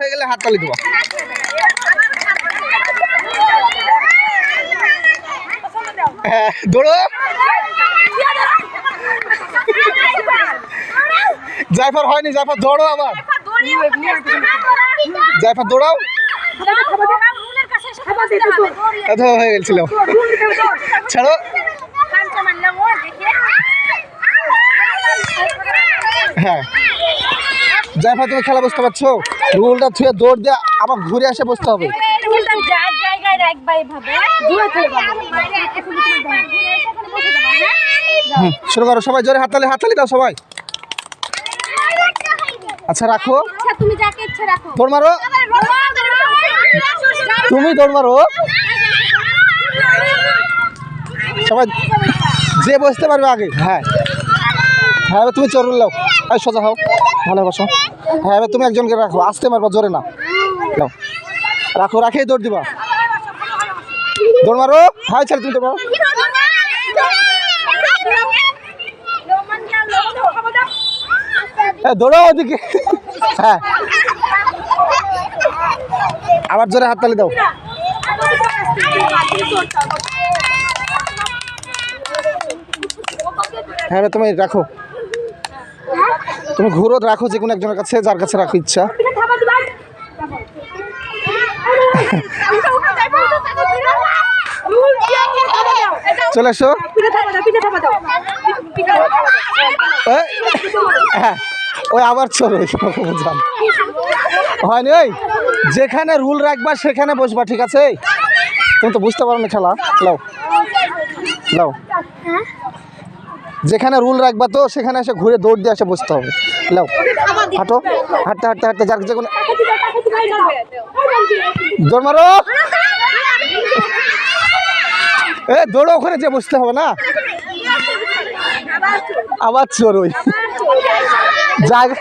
হয়ে গেলে হাত তালি দেবো। হ্যাঁ দৌড়ো। জায়ফার হয়নি জায়ফার দৌড়ো আবার। জায়ফার দৌড়াও। এত হয়ে গেছিল। ছাড়ো। হ্যাঁ। জায়ফা তুমি খেলা বুঝতে পারছ? রুলটা থুয়ে দৌড় দিয়ে আবার ঘুরে এসে বসতে হবে। শুরু করো, সবাই জোরে হাততালি হাততালি দাও সবাই। আচ্ছা রাখো। দৌড় মারো। তুমি দৌড় মারো। সবাই যে বসতে পারবে আগে হ্যাঁ। হ্যাঁ তুমি চরুল লাও আর সোজা হও ভালো বসো হ্যাঁ এবার তুমি একজনকে রাখো আসতে পারবা জোরে না। রাখো, রাখেই দৌড় দিবা। দৌড় মারো। হ্যাঁ ছেলে তুমি দৌড় দৌড়াও ওদিকে। হ্যাঁ। আবার জোরে হাততালি দাও। হ্যাঁ তুমি রাখো। তুমি ঘুরো রাখো যে কোনো একজনের কাছে যার কাছে রাখো ইচ্ছা। চলে এই, হ্যাঁ ওই আবার চলো বুঝলাম হয়নি ওই যেখানে রুল রাখবা সেখানে বসবা ঠিক আছে? তুমি তো বুঝতে পারো না খেলা। লাও। লাও। যেখানে রুল রাখবা তো, সেখানে এসে ঘুরে দৌড় দিয়ে এসে বসতে হবে। লাও হাঁটো, হাঁটতে হাঁটতে হাঁটতে, যাক, যে কোনো দৌড় মারো! এ, দৌড়ো, ওখানে যে বসতে হবে না? আবার চোর ওই। জায়গা